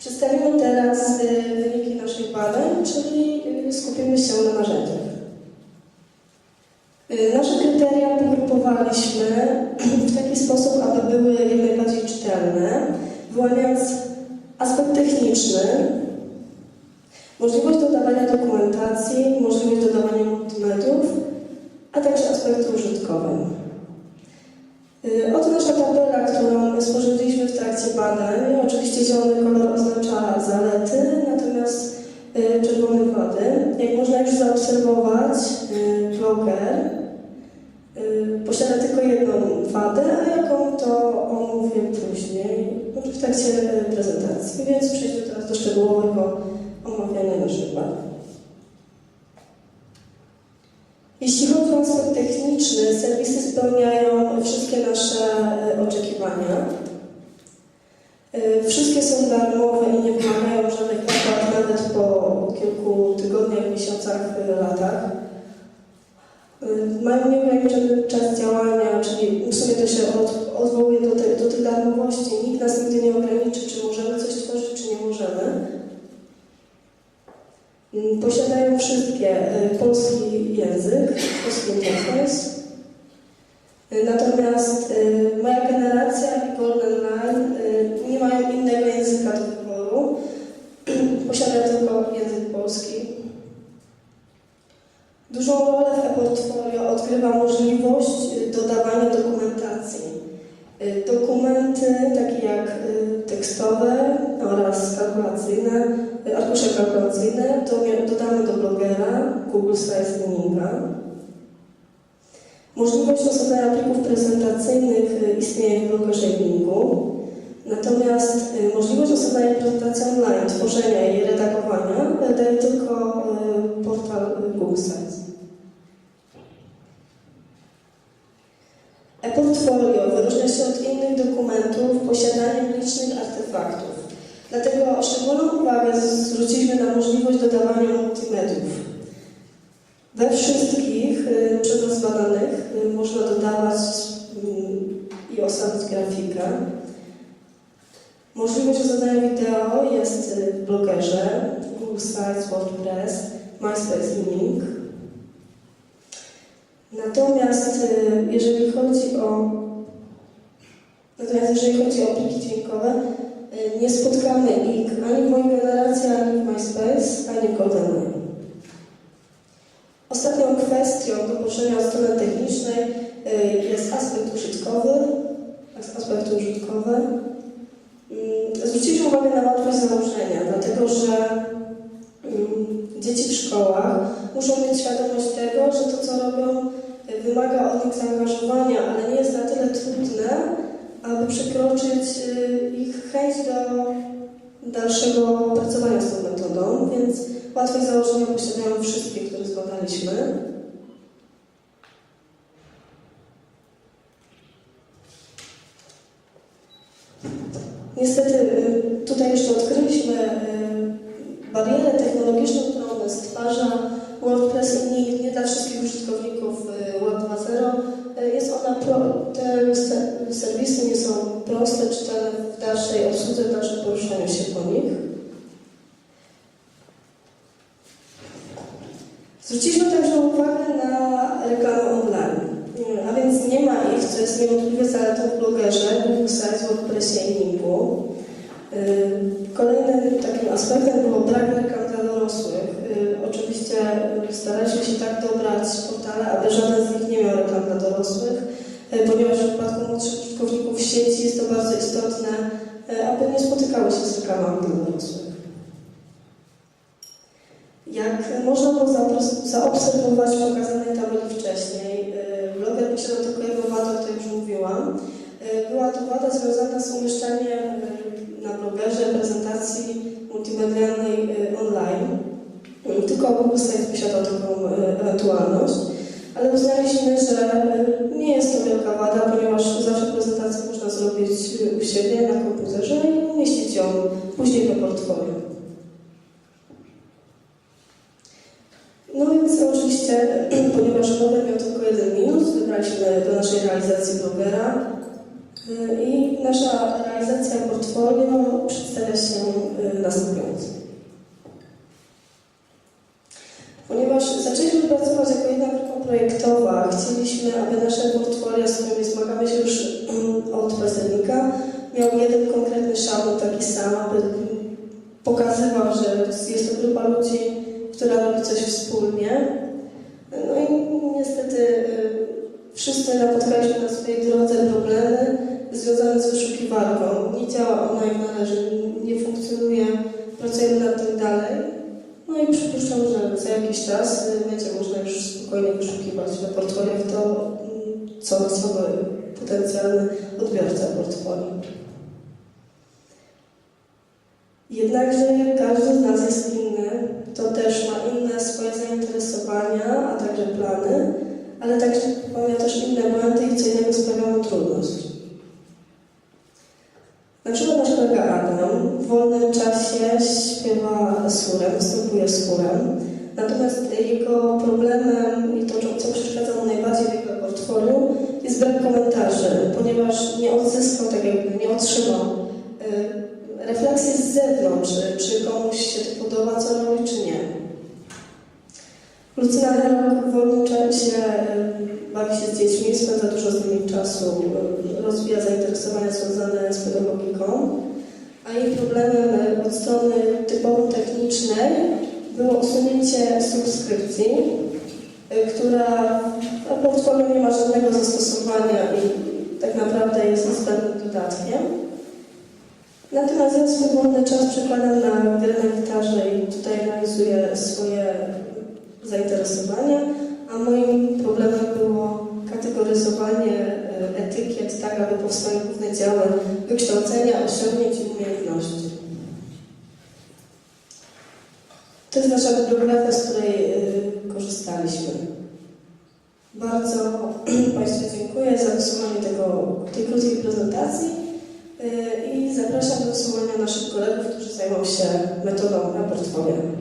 Przedstawimy teraz y, wyniki naszych badań, czyli y, skupimy się na narzędziach. Y, Nasze kryteria pogrupowaliśmy w taki sposób, aby były jak najbardziej czytelne, wyłaniając aspekt techniczny, możliwość dodawania dokumentacji, możliwość dodawania multimediów, a także aspekty użytkowe. Oto nasza tabela, którą sporządziliśmy w trakcie badań. Oczywiście zielony zaobserwować, y, bloger y, posiada tylko jedną wadę, a jaką to omówię później, w trakcie y, prezentacji. Więc przejdźmy teraz do szczegółowego omawiania naszych badań. Jeśli chodzi o aspekt techniczny, serwisy spełniają wszystkie nasze e, oczekiwania. E, Wszystkie są darmowe i nie wymagają kilku tygodniach, miesiącach, latach. E, Mają nieograniczony czas działania, czyli w sumie to się od, odwołuje do, te, do tej darmowości. Nikt nas nigdy nie ograniczy, czy możemy coś tworzyć, czy nie możemy. Mm, Posiadają wszystkie y, polski język, polski interfejs. Y, Natomiast y, moja generacja i Golden Line y, nie mają innego języka do wyboru. Posiadają tylko język polski. Dużą rolę w możliwość y, dodawania dokumentacji. Y, Dokumenty takie jak y, tekstowe oraz kalkulacyjne, arkusze kalkulacyjne to dodamy do blogera Google Slides Learninga. Możliwość osobania plików prezentacyjnych istnieje w blogerze Learningu. Natomiast możliwość osobania prezentacji online, tworzenia i redagowania daje tylko portal Google Slides. E-portfolio wyróżnia się od innych dokumentów posiadaniem licznych artefaktów. Dlatego szczególną uwagę zwróciliśmy na możliwość dodawania multimediów. We wszystkich y, przez y, można dodawać mm, i osadzić grafikę. Możliwość osadania wideo jest y, w blogerze Google Slides, WordPress, MySpace Link. Natomiast y, jeżeli chodzi o natomiast jeżeli chodzi o pliki dźwiękowe, y, nie spotkamy ich ani w mojej generacji, ani w MySpace, ani w GoldenEye. Ostatnią kwestią do poruszenia od strony technicznej y, jest aspekt użytkowy, as- aspekty użytkowe. Mm, Zwróciliśmy uwagę na wymaga od nich zaangażowania, ale nie jest na tyle trudne, aby przekroczyć y, ich chęć do dalszego pracowania z tą metodą, więc łatwość założenia posiadają wszystkie, które zbadaliśmy. Niestety y, tutaj jeszcze odkryliśmy y, barierę technologiczną, którą stwarza WordPress i nie, nie dla wszystkich użytkowników Web pro, te se- serwisy nie są proste, czytelne w dalszej obsłudze, w dalszym poruszaniu się po nich. Zwróciliśmy także uwagę na reklamę online, a więc nie ma ich, co jest niewątpliwie zaletą w blogerze, Google Sites, WordPressie i Lingu. Y, Kolejnym takim aspektem było brak reklam dla dorosłych. Y, Oczywiście staraliśmy się tak dobrać portale, aby żaden z nich nie miał reklam dla dorosłych, ponieważ w przypadku młodszych użytkowników sieci jest to bardzo istotne, y, aby nie spotykały się z reklamami dla dorosłych. Jak można było zaobs- zaobserwować w pokazanej tabeli wcześniej, bloger posiadał tylko jedną wadę, o której już mówiłam. Była to wada związana z umieszczaniem y, na blogerze prezentacji multimedialnej online. Tylko Google Slides posiadał taką ewentualność, ale uznaliśmy, że y, nie jest to wielka wada, ponieważ zawsze prezentację można zrobić y, u siebie na komputerze i umieścić ją później do portfolio. Więc oczywiście, ponieważ bloger miał tylko jeden minut, wybraliśmy do naszej realizacji blogera. Y, I nasza realizacja portfolio przedstawia się y, następująco. Ponieważ zaczęliśmy pracować jako jedna grupa projektowa, chcieliśmy, aby nasze portfolio, z którymi zmagamy się już mm, od października, miał jeden konkretny szablon taki sam, aby mm, pokazywał, że jest to grupa ludzi, która robi coś wspólnie. No i niestety y, wszyscy napotkaliśmy na swojej drodze problemy związane z wyszukiwarką. Nie działa ona jak należy, nie funkcjonuje, pracujemy nad tym dalej. No i przypuszczam, że za jakiś czas y, będzie można już spokojnie wyszukiwać na portfoliach to, mm, co chce potencjalny odbiorca portfolio. Jednakże każdy z nas jest inny, to też ma inne swoje zainteresowania, a także plany, ale także popełnia też inne błędy i co innego sprawia mu trudność. Na przykład nasz kolega Adam w wolnym czasie śpiewa surem, występuje chórem, natomiast jego problemem i to, co przeszkadza mu najbardziej w jego portfolio, jest brak komentarzy, ponieważ nie odzyskał, tak jakby nie otrzymał y, refleksji z zewnątrz, czy komuś się to podoba, co robi, czy nie. Lucyna Herok w wolnym czasie y, bawi się z dziećmi, spędza dużo z nimi czasu, y, rozwija zainteresowania związane z pedagogiką, a jej problemem y, od strony typowo technicznej było usunięcie subskrypcji, y, która w portfolio nie ma żadnego zastosowania i tak naprawdę jest niezbędnym dodatkiem. Natomiast ja swój wolny czas przekładam na grę na gitarze i tutaj realizuję swoje zainteresowania, a moim problemem było kategoryzowanie e, etykiet tak, aby powstały główne działy wykształcenia, osiągnięć i umiejętności. To jest nasza bibliografia, z której y, korzystaliśmy. Bardzo Państwu dziękuję za wysłuchanie tego, tej krótkiej prezentacji y, i zapraszam do wysłuchania naszych kolegów, którzy zajmą się metodą na portfolio.